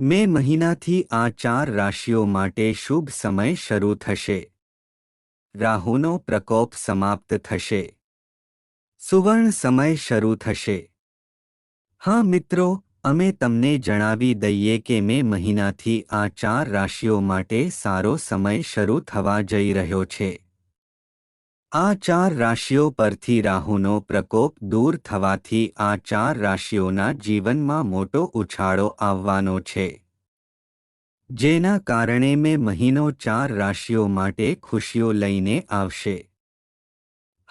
મે મહિનાથી આ ચાર રાશિઓ માટે શુભ સમય શરૂ થશે. રાહુનો પ્રકોપ સમાપ્ત થશે. સુવર્ણ સમય શરૂ થશે. હા મિત્રો, અમે તમને જણાવી દઈએ કે મે મહિનાથી આ ચાર રાશિઓ માટે સારો સમય શરૂ થવા જઈ રહ્યો છે. આ ચાર રાશિઓ પરથી રાહુનો પ્રકોપ દૂર થવાથી આ ચાર રાશિઓના જીવનમાં મોટો ઉછાળો આવવાનો છે. જેના કારણે મેં મહિનો ચાર રાશિઓ માટે ખુશીઓ લઈને આવશે.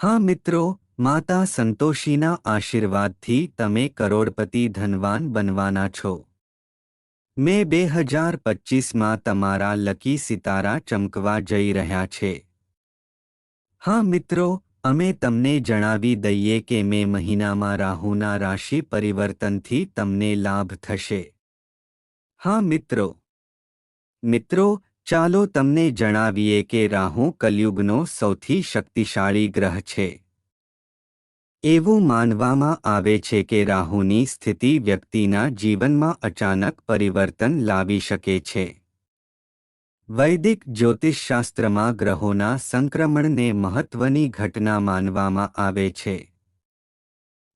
હા મિત્રો, માતા સંતોષીના આશીર્વાદથી તમે કરોડપતિ ધનવાન બનવાના છો. મે બે હજાર પચ્ચીસમાં તમારા લકી સિતારા ચમકવા જઈ રહ્યા છે. હા, મિત્રો, અમે તમને જણાવી દઈએ કે મે મહિનામાં રાહુના રાશિ પરિવર્તનથી તમને લાભ થશે. હા, મિત્રો. મિત્રો, ચાલો તમને જણાવીએ કે રાહુ કલયુગનો સૌથી શક્તિશાળી ગ્રહ છે. એવું માનવામાં આવે છે કે રાહુની સ્થિતિ વ્યક્તિના જીવનમાં અચાનક પરિવર્તન લાવી શકે છે. વૈદિક જ્યોતિષશાસ્ત્રમાં ગ્રહોના સંક્રમણને મહત્વની ઘટના માનવામાં આવે છે.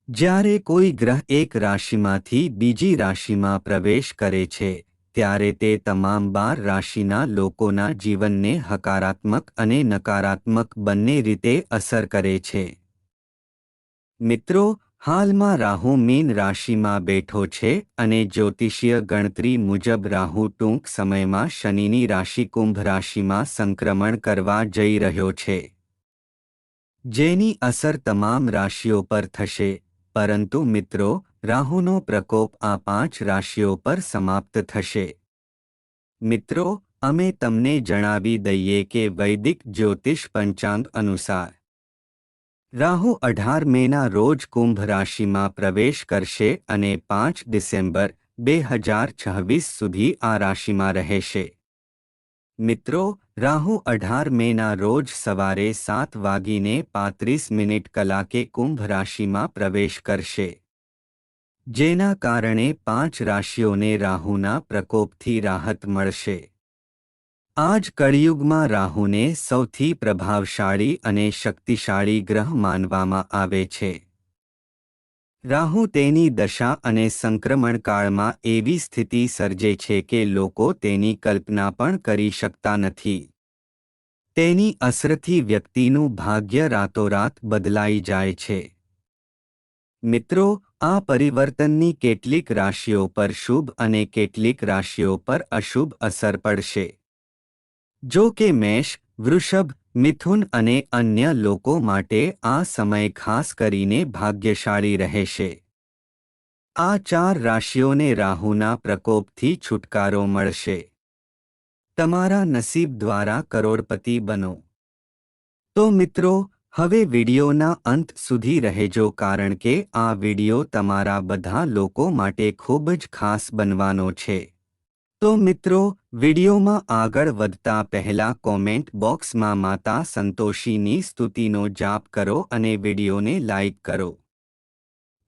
જ્યારે કોઈ ગ્રહ એક રાશિમાંથી બીજી રાશિમાં પ્રવેશ કરે છે, ત્યારે તે તમામ બાર રાશિના લોકોના જીવનને હકારાત્મક અને નકારાત્મક બંને રીતે અસર કરે છે. મિત્રો હાલમાં રાહુ મીન રાશિમાં બેઠો છે અને જ્યોતિષીય ગણતરી મુજબ રાહુ ટૂંક સમયમાં શનિની રાશિ કુંભ રાશિમાં સંક્રમણ કરવા જઈ રહ્યો છે. જેની અસર તમામ રાશિઓ પર થશે, પરંતુ મિત્રો, રાહુનો પ્રકોપ આ પાંચ રાશિઓ પર સમાપ્ત થશે. મિત્રો, અમે તમને જણાવી દઈએ કે વૈદિક જ્યોતિષ પંચાંગ અનુસાર રાહુ અઢાર મેના રોજ કુંભ રાશિમાં પ્રવેશ કરશે અને પાંચ ડિસેમ્બર બે હજાર છવ્વીસ સુધી આ રાશિમાં રહેશે. મિત્રો, રાહુ અઢાર મેના રોજ સવારે સાત વાગીને પાંત્રીસ મિનિટ કલાકે કુંભ રાશિમાં પ્રવેશ કરશે. જેના કારણે પાંચ રાશિઓને રાહુના પ્રકોપથી રાહત મળશે. આજ કળિયુગમાં રાહુને સૌથી પ્રભાવશાળી અને શક્તિશાળી ગ્રહ માનવામાં આવે છે. રાહુ તેની દશા અને સંક્રમણકાળમાં એવી સ્થિતિ સર્જે છે કે લોકો તેની કલ્પના પણ કરી શકતા નથી. તેની અસરથી વ્યક્તિનું ભાગ્ય રાતોરાત બદલાઈ જાય છે. મિત્રો, આ પરિવર્તનની કેટલીક રાશિઓ પર શુભ અને કેટલીક રાશિઓ પર અશુભ અસર પડશે. જો કે મેષ, વૃષભ, મિથુન અને અન્ય લોકો માટે આ સમય ખાસ કરીને ભાગ્યશાળી રહેશે. આ ચાર રાશિઓને રાહુના પ્રકોપથી છુટકારો મળશે. તમારા નસીબ દ્વારા કરોડપતિ બનો. તો મિત્રો, હવે વિડિયોના અંત સુધી રહેજો કારણ કે આ વિડિયો તમારા બધા લોકો માટે ખૂબ જ ખાસ બનવાનો છે. તો મિત્રો, વિડિયોમાં આગળ વધતા પહેલા કોમેન્ટ બોક્સમાં માતા સંતોષીની સ્તુતિનો જાપ કરો અને વિડિયોને લાઇક કરો.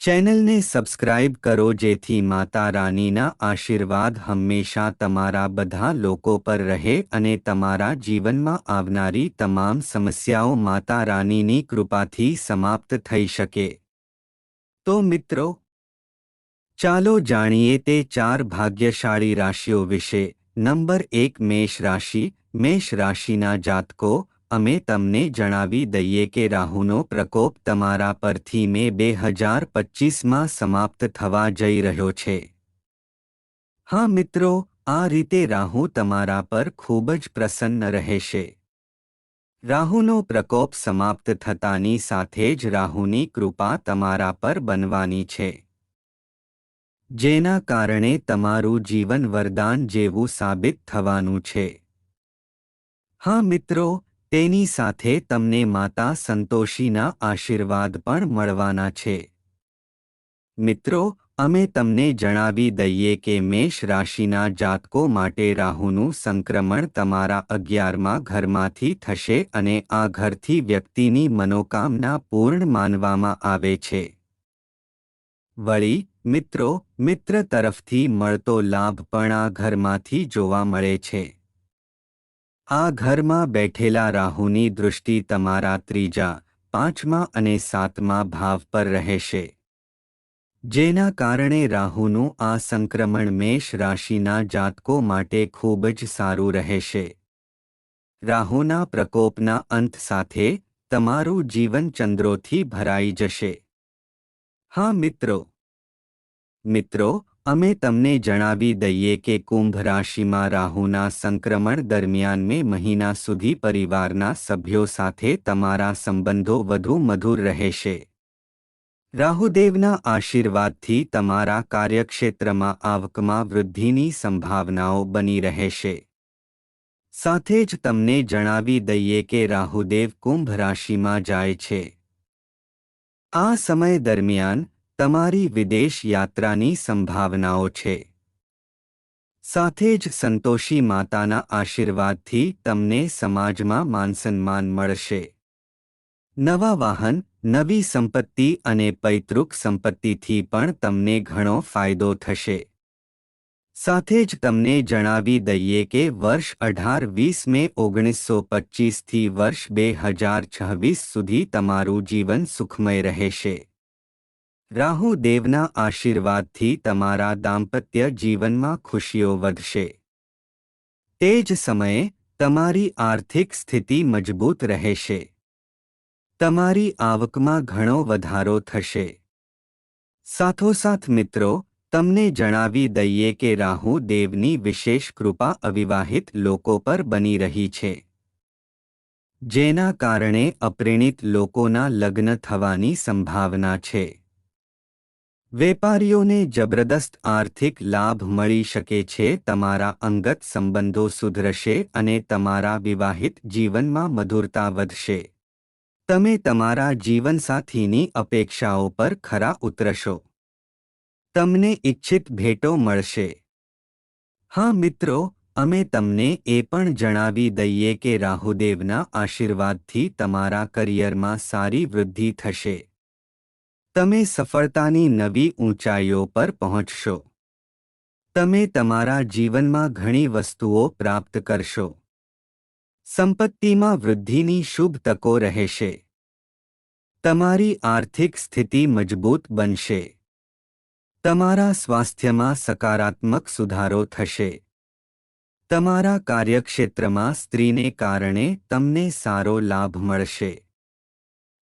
ચેનલને સબસ્ક્રાઇબ કરો જેથી માતા રાનીના આશીર્વાદ હંમેશા તમારા બધા લોકો પર રહે અને તમારા જીવનમાં આવનારી તમામ સમસ્યાઓ માતા રાનીની કૃપાથી સમાપ્ત થઈ શકે. તો મિત્રો ચાલો જાણીએ તે ચાર ભાગ્યશાળી રાશિઓ વિશે. નંબર એક, મેષ રાશિ. મેષ રાશિના જાતકો, અમે તમને જણાવી દઈએ કે રાહુનો પ્રકોપ તમારા પરથી મે બે હજાર પચ્ચીસમાં સમાપ્ત થવા જઈ રહ્યો છે. હા મિત્રો, આ રીતે રાહુ તમારા પર ખૂબ જ પ્રસન્ન રહેશે. રાહુનો પ્રકોપ સમાપ્ત થતાની સાથે જ રાહુની કૃપા તમારા પર બનવાની છે. જેના કારણે તમારું જીવન વરદાન જેવું સાબિત થવાનું છે. હા મિત્રો, તેની સાથે તમને માતા સંતોષીના આશીર્વાદ પણ મળવાના છે. મિત્રો, અમે તમને જણાવી દઈએ કે મેષ રાશિના જાતકો માટે રાહુનું સંક્રમણ તમારા અગિયારમાં ઘરમાંથી થશે અને આ ઘરથી વ્યક્તિની મનોકામના પૂર્ણ માનવામાં આવે છે. વળી મિત્રો, મિત્ર તરફથી મળતો લાભ પણ આ ઘરમાંથી જોવા મળે છે. આ ઘરમાં બેઠેલા રાહુની દૃષ્ટિ તમારા ત્રીજા, પાંચમા અને સાતમા ભાવ પર રહેશે. જેના કારણે રાહુનું આ સંક્રમણ મેષ રાશિના જાતકો માટે ખૂબ જ સારું રહેશે. રાહુના પ્રકોપના અંત સાથે તમારું જીવન ચંદ્રોથી ભરાઈ જશે. હા મિત્રો મિત્રો, અમે તમને જણાવી દઈએ કે કુંભ રાશિમાં રાહુના સંક્રમણ દરમિયાન મે મહિના સુધી પરિવારના સભ્યો સાથે તમારા સંબંધો વધુ મધુર રહેશે. રાહુદેવના આશીર્વાદથી તમારા કાર્યક્ષેત્રમાં આવકમાં વૃદ્ધિની સંભાવનાઓ બની રહેશે. સાથે જ તમને જણાવી દઈએ કે રાહુદેવ કુંભ રાશિમાં જાય છે. આ સમય દરમિયાન તમારી વિદેશ યાત્રાની સંભાવનાઓ છે. સાથે જ સંતોષી માતાના આશીર્વાદથી તમને સમાજમાં માનસન્માન મળશે. નવા વાહન, નવી સંપત્તિ અને પૈતૃક સંપત્તિથી પણ તમને ઘણો ફાયદો થશે. સાથે જ તમને જણાવી દઈએ કે વર્ષ અઢાર વીસ મે ઓગણીસો પચીસથી વર્ષ બે હજાર છવ્વીસ સુધી તમારું જીવન સુખમય રહેશે. રાહુ દેવના આશીર્વાદથી તમારા દાંપત્ય જીવનમાં ખુશીઓ વધશે. તે જ સમયે, તમારી આર્થિક સ્થિતિ મજબૂત રહેશે. તમારી આવકમાં ઘણો વધારો થશે. સાથોસાથ મિત્રો, તમને જણાવી દઈએ કે રાહુ દેવની વિશેષ કૃપા અવિવાહિત લોકો પર બની રહી છે. જેના કારણે અપ્રેણિત લોકોના લગ્ન થવાની સંભાવના છે. વેપારીઓને જબરદસ્ત આર્થિક લાભ મળી શકે છે, તમારા અંગત સંબંધો સુધરશે અને તમારા વિવાહિત જીવનમાં મધુરતા વધશે. તમે તમારા જીવનસાથીની અપેક્ષાઓ પર ખરા ઉતરશો. તમને ઇચ્છિત ભેટો મળશે. હા મિત્રો, અમે તમને એ પણ જણાવી દઈએ કે રાહુદેવના આશીર્વાદથી તમારા કરિયરમાં સારી વૃદ્ધિ થશે. તમે સફળતાની નવી ઊંચાઈઓ પર પહોંચશો. તમે તમારા જીવનમાં ઘણી વસ્તુઓ પ્રાપ્ત કરશો. સંપત્તિમાં વૃદ્ધિની શુભ તકો રહેશે. તમારી આર્થિક સ્થિતિ મજબૂત બનશે. તમારા સ્વાસ્થ્યમાં સકારાત્મક સુધારો થશે. તમારા કાર્યક્ષેત્રમાં સ્ત્રીને કારણે તમને સારો લાભ મળશે.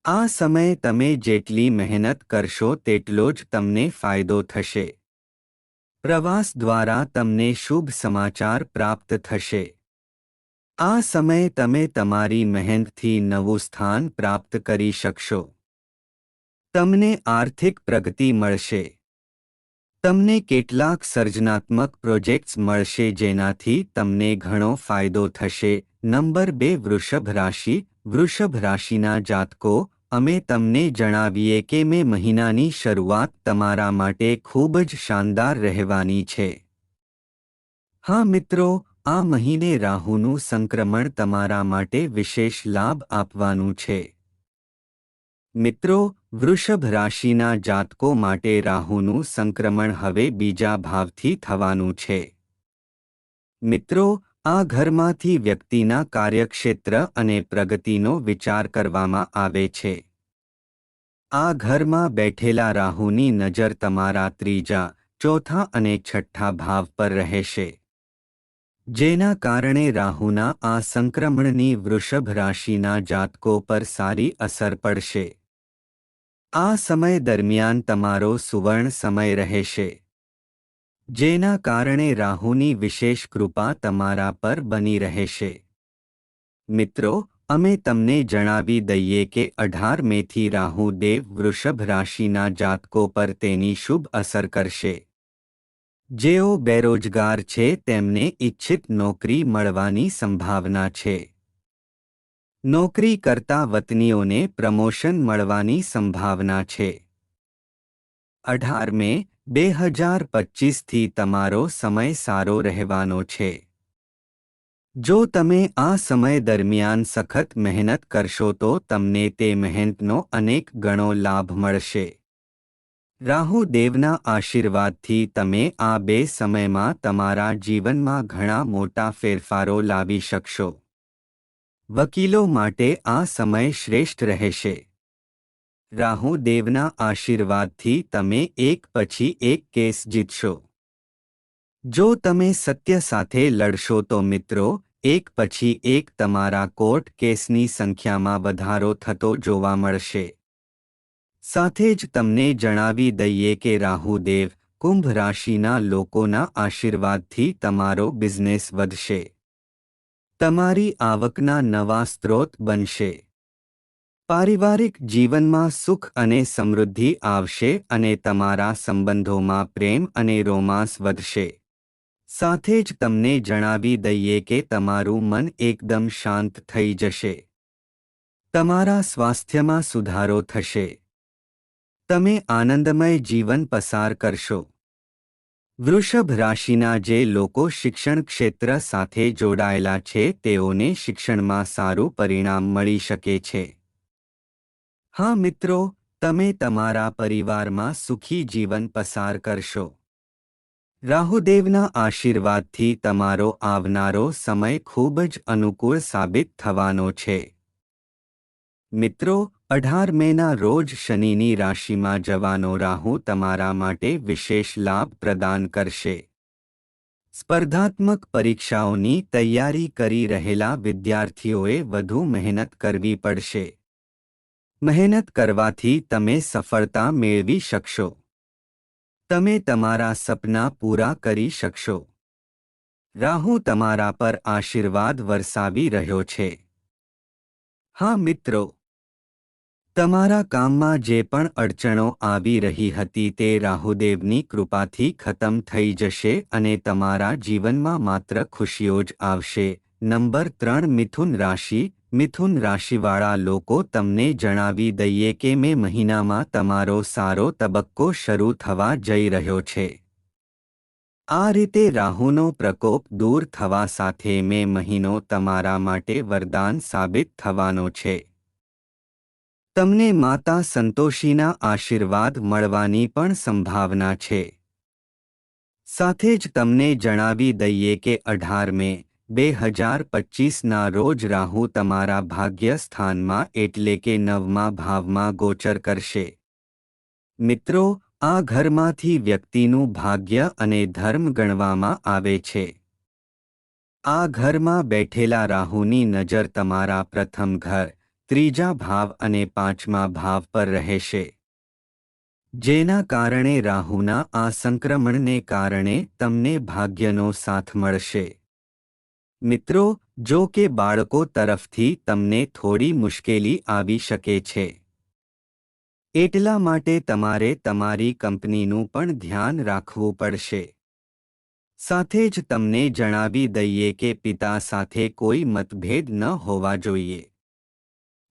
આ સમયે તમે જેટલી મહેનત કરશો તેટલો જ તમને ફાયદો થશે. પ્રવાસ દ્વારા તમને શુભ સમાચાર પ્રાપ્ત થશે. આ સમયે તમે તમારી મહેનતથી નવું સ્થાન પ્રાપ્ત કરી શકશો. તમને આર્થિક પ્રગતિ મળશે. તમને કેટલાક સર્જનાત્મક પ્રોજેક્ટ્સ મળશે જેનાથી તમને ઘણો ફાયદો થશે. નંબર બે, વૃષભ રાશિ. વૃષભ રાશિના જાતકો અમે તમને જણાવીએ કે મે મહિનાની શરૂઆત તમારા માટે ખૂબ જ શાનદાર રહેવાની છે. હા મિત્રો, આ મહિને રાહુનું સંક્રમણ તમારા માટે વિશેષ લાભ આપવાનું છે. મિત્રો, વૃષભ રાશિના જાતકો માટે રાહુનું સંક્રમણ હવે બીજા ભાવથી થવાનું છે. મિત્રો, આ ઘરમાંથી વ્યક્તિના કાર્યક્ષેત્ર અને પ્રગતિનો વિચાર કરવામાં આવે છે. આ ઘરમાં બેઠેલા રાહુની નજર તમારા ત્રીજા, ચોથા અને છઠ્ઠા ભાવ પર રહેશે. જેના કારણે રાહુના આ સંક્રમણની વૃષભ રાશિના જાતકો પર સારી અસર પડશે. આ સમય દરમિયાન તમારો સુવર્ણ સમય રહેશે. જેના કારણે રાહુની વિશેષ કૃપા તમારા પર બની રહેશે. મિત્રો અમે તમને જણાવી દઈએ કે અઢાર મેથી રાહુ દેવ વૃષભ રાશિના જાતકો પર તેની શુભ અસર કરશે. જેઓ બેરોજગાર છે તેમને ઇચ્છિત નોકરી મળવાની સંભાવના છે. નોકરી કરતા વતનીઓને પ્રમોશન મળવાની સંભાવના છે. અઢાર મે બે હજાર પચીસથી તમારો સમય સારો રહેવાનો છે. જો તમે આ સમય દરમિયાન સખત મહેનત કરશો તો તમને તે મહેનતનો અનેક ગણો લાભ મળશે. રાહુ દેવના આશીર્વાદથી તમે આ બે સમયમાં તમારા જીવનમાં ઘણા મોટા ફેરફારો લાવી શકશો. વકીલો માટે આ સમય શ્રેષ્ઠ રહેશે. રાહુ દેવના આશીર્વાદથી તમે એક પછી એક કેસ જીતશો. જો તમે સત્ય સાથે લડશો તો મિત્રો, એક પછી એક તમારા કોર્ટ કેસની સંખ્યામાં વધારો થતો જોવા મળશે. સાથે જ તમને જણાવી દઈએ કે રાહુદેવ કુંભ રાશિના લોકોના આશીર્વાદથી તમારો બિઝનેસ વધશે. તમારી આવકના નવા સ્ત્રોત બનશે. પારિવારિક જીવનમાં સુખ અને સમૃદ્ધિ આવશે અને તમારા સંબંધોમાં પ્રેમ અને રોમાંસ વધશે. સાથે જ તમને જણાવી દઈએ કે તમારું મન એકદમ શાંત થઈ જશે. તમારા સ્વાસ્થ્યમાં સુધારો થશે. તમે આનંદમય જીવન પસાર કરશો. વૃષભ રાશિના જે લોકો શિક્ષણ ક્ષેત્ર સાથે જોડાયેલા છે, તેઓને શિક્ષણમાં સારું પરિણામ મળી શકે છે. હા મિત્રો, તમે તમારા પરિવારમાં સુખી જીવન પસાર કરશો. રાહુદેવના આશીર્વાદથી તમારો આવનારો સમય ખૂબ જ અનુકૂળ સાબિત થવાનો છે. મિત્રો, અઢાર મેના રોજ શનિની રાશિમાં જવાનો રાહુ તમારા માટે વિશેષ લાભ પ્રદાન કરશે. સ્પર્ધાત્મક પરીક્ષાઓની તૈયારી કરી રહેલા વિદ્યાર્થીઓએ વધુ મહેનત કરવી પડશે. મહેનત કરવાથી તમે સફળતા મેળવી શકશો. તમે તમારા સપના પૂરા કરી શકશો. રાહુ તમારા પર આશીર્વાદ વરસાવી રહ્યો છે. હા, મિત્રો. તમારા કામમાં જે પણ અડચણો આવી રહી હતી તે રાહુદેવની કૃપાથી ખતમ થઈ જશે અને તમારા જીવનમાં માત્ર ખુશીઓ જ આવશે. નંબર ત્રણ, મિથુન રાશિ મિથુન રાશિવાળા લોકો તમને જણાવી દઈએ કે મે મહિનામાં તમારો સારો તબક્કો શરૂ થવા જઈ રહ્યો છે. આ રીતે રાહુનો પ્રકોપ દૂર થવા સાથે મે મહિનો તમારા માટે વરદાન સાબિત થવાનો છે. તમને માતા સંતોષીના આશીર્વાદ મળવાની પણ સંભાવના છે. સાથે જ તમને જણાવી દઈએ કે અઢાર મે બે હજાર પચીસના રોજ રાહુ તમારા ભાગ્ય સ્થાનમાં એટલે કે નવમા ભાવમાં ગોચર કરશે. મિત્રો, આ ઘરમાંથી વ્યક્તિનું ભાગ્ય અને ધર્મ ગણવામાં આવે છે. આ ઘરમાં બેઠેલા રાહુની નજર તમારા પ્રથમ ઘર, ત્રીજા ભાવ અને પાંચમા ભાવ પર રહેશે. જેના કારણે રાહુના આ સંક્રમણને કારણે તમને ભાગ્યનો સાથ મળશે. મિત્રો, જો કે બાળકો તરફથી તમને થોડી મુશ્કેલી આવી શકે છે. એટલા માટે તમારે તમારી કંપનીનું પણ ધ્યાન રાખવું પડશે. સાથે જ તમને જણાવી દઈએ કે પિતા સાથે કોઈ મતભેદ ન હોવા જોઈએ.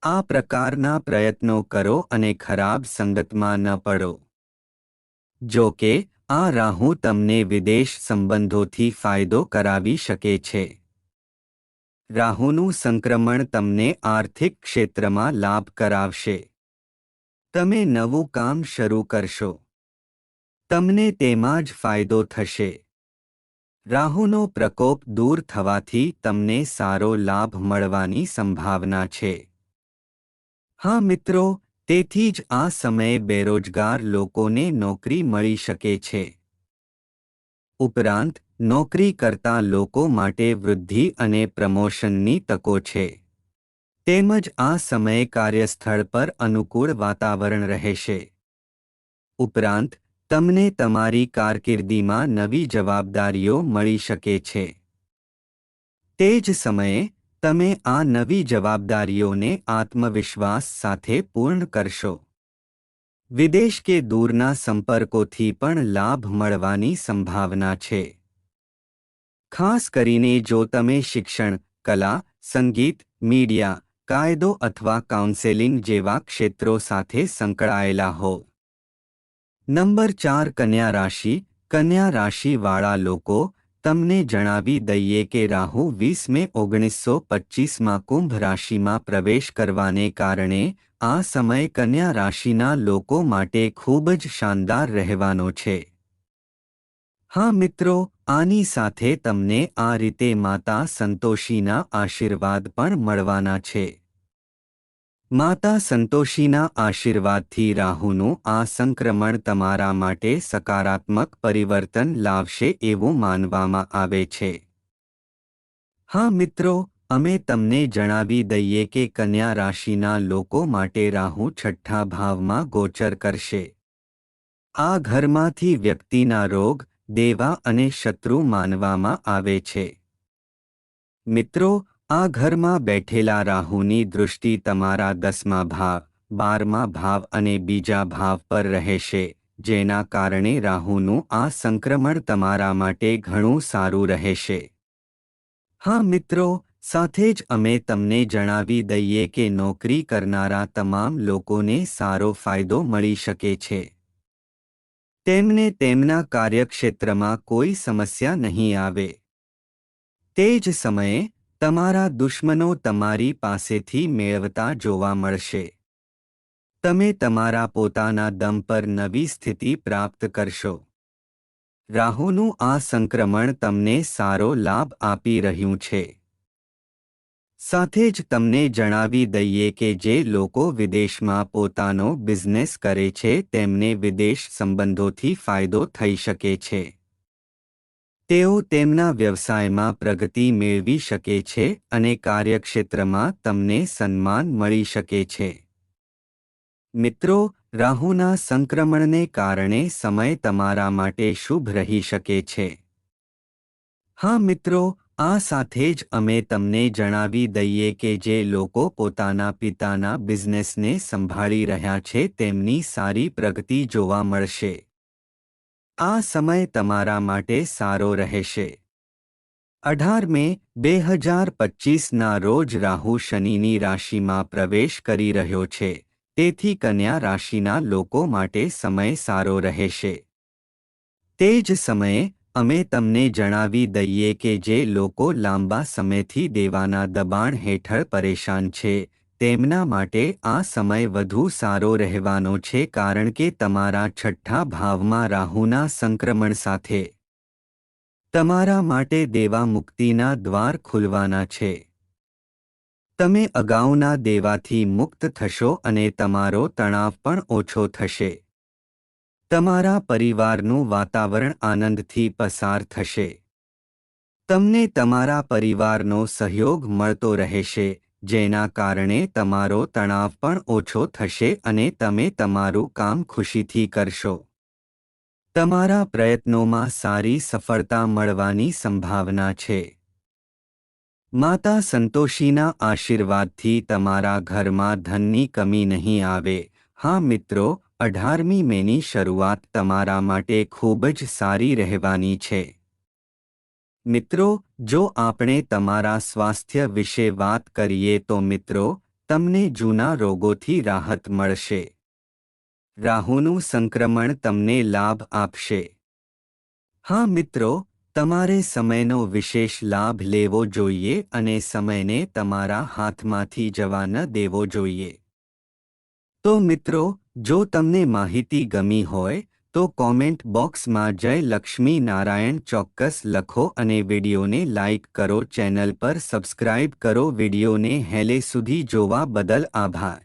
આ પ્રકારના પ્રયત્નો કરો અને ખરાબ સંગતમાં ન પડો. જો કે, આ રાહુ તમને વિદેશ સંબંધોથી ફાયદો કરાવી શકે છે. રાહુનું સંક્રમણ તમને આર્થિક ક્ષેત્રમાં લાભ કરાવશે. તમે નવું કામ શરૂ કરશો. તમને તેમાં જ ફાયદો થશે. રાહુનો પ્રકોપ દૂર થવાથી તમને સારો લાભ મળવાની સંભાવના છે. હા મિત્રો, તેથી જ આ સમયે બેરોજગાર લોકોને નોકરી મળી શકે છે. ઉપરાંત નોકરી કરતા લોકો માટે વૃદ્ધિ અને પ્રમોશનની તકો છે. તેમજ આ સમયે કાર્યસ્થળ પર અનુકૂળ વાતાવરણ રહેશે. ઉપરાંત, તમને તમારી કારકિર્દીમાં નવી જવાબદારીઓ મળી શકે છે. તે જ સમયે, તમે આ નવી જવાબદારીઓને આત્મવિશ્વાસ સાથે પૂર્ણ કરશો. વિદેશ કે દૂરના સંપર્કોથી પણ લાભ મળવાની સંભાવના છે. ખાસ કરીને જો તમે શિક્ષણ, કલા, સંગીત, મીડિયા, કાયદો અથવા કાઉન્સેલિંગ જેવા ક્ષેત્રો સાથે સંકળાયેલા હો. નંબર ચાર કન્યા રાશિ. કન્યા રાશિવાળા લોકો, તમને જણાવી દઈએ કે રાહુ વીસ મે ઓગણીસો પચ્ચીસમાં કુંભ રાશિમાં પ્રવેશ કરવાને કારણે આ સમય કન્યા રાશિના લોકો માટે ખૂબ જ શાનદાર રહેવાનો છે. હા મિત્રો આની સાથે તમને આ રીતે માતા સંતોષીના આશીર્વાદ પણ મળવાના છે. માતા સંતોષીના આશીર્વાદથી રાહુનું આ સંક્રમણ તમારા માટે સકારાત્મક પરિવર્તન લાવશે એવું માનવામાં આવે છે. હા મિત્રો, અમે તમને જણાવી દઈએ કે કન્યા રાશિના લોકો માટે રાહુ છઠ્ઠા ભાવમાં ગોચર કરશે. આ ઘરમાંથી વ્યક્તિના રોગ દેવા અને શત્રુ માનવામાં આવે છે. મિત્રો, આ ઘરમાં બેઠેલા રાહુની દૃષ્ટિ તમારા દસમા ભાવ, બારમા ભાવ અને બીજા ભાવ પર રહેશે, જેના કારણે રાહુનું આ સંક્રમણ તમારા માટે ઘણું સારું રહેશે. હા, મિત્રો, સાથે જ અમે તમને જણાવી દઈએ કે નોકરી કરનારા તમામ લોકોને સારો ફાયદો મળી શકે છે. તેમને તેમના કાર્યક્ષેત્રમાં કોઈ સમસ્યા નહીં આવે. તે જ સમયે, તમારા દુશ્મનો તમારી પાસેથી મેળવતા જોવા મળશે. તમે તમારા પોતાના દમ પર નવી સ્થિતિ પ્રાપ્ત કરશો. રાહુનું આ સંક્રમણ તમને સારો લાભ આપી રહ્યું છે. સાથે જ તમને જણાવી દઈએ કે જે લોકો વિદેશમાં પોતાનો બિઝનેસ કરે છે, તેમને વિદેશ સંબંધોથી ફાયદો થઈ શકે છે. તેઓ તેમના વ્યવસાયમાં પ્રગતિ મેળવી શકે છે અને કાર્યક્ષેત્રમાં તમને સન્માન મળી શકે છે. મિત્રો, રાહુના સંક્રમણને કારણે સમય તમારા માટે શુભ રહી શકે છે. હા મિત્રો આ સાથે જ અમે તમને જણાવી દઈએ કે જે લોકો પોતાના પિતાના બિઝનેસને સંભાળી રહ્યા છે તેમની સારી પ્રગતિ જોવા મળશે. આ સમય તમારા માટે સારો રહેશે. અઢાર મે બે હજાર પચીસના રોજ રાહુ શનિની રાશિમાં પ્રવેશ કરી રહ્યો છે. તેથી કન્યા રાશિના લોકો માટે સમય સારો રહેશે. તે જ સમયે અમે તમને જણાવી દઈએ કે જે લોકો લાંબા સમયથી દેવાના દબાણ હેઠળ પરેશાન છે, તેમના માટે આ સમય વધુ સારો રહેવાનો છે કારણ કે તમારા છઠ્ઠા ભાવમાં રાહુના સંક્રમણ સાથે. તમારા માટે દેવા મુક્તિના દ્વાર ખુલવાના છે. તમે અગાઉના દેવાથી મુક્ત થશો અને તમારો તણાવ પણ ઓછો થશે. તમારા પરિવારનું વાતાવરણ આનંદથી પસાર થશે. તમને તમારા પરિવારનો સહયોગ મળતો રહેશે, જેના કારણે તમારો તણાવ પણ ઓછો થશે અને તમે તમારું કામ ખુશીથી કરશો. તમારા પ્રયત્નોમાં સારી સફળતા મળવાની સંભાવના છે. માતા સંતોષીના આશીર્વાદથી તમારા ઘરમાં ધનની કમી નહીં આવે. હા મિત્રો અઢારમી મેની શરૂઆત તમારા માટે ખૂબ જ સારી રહેવાની છે. મિત્રો, જો આપણે તમારા સ્વાસ્થ્ય વિશે વાત કરીએ તો મિત્રો, તમને જૂના રોગોથી રાહત મળશે. રાહુનું સંક્રમણ તમને લાભ આપશે. હા મિત્રો, તમારે સમયનો વિશેષ લાભ લેવો જોઈએ અને સમયને તમારા હાથમાંથી જવા ન દેવો જોઈએ. તો મિત્રો જો તમને માહિતી ગમી હોય, તો કોમેન્ટ બોક્સમાં જય લક્ષ્મી નારાયણ ચોક્કસ લખો અને વિડીયોને લાઇક કરો. ચેનલ પર સબસ્ક્રાઇબ કરો. વિડીયોને હેલે સુધી જોવા બદલ આભાર.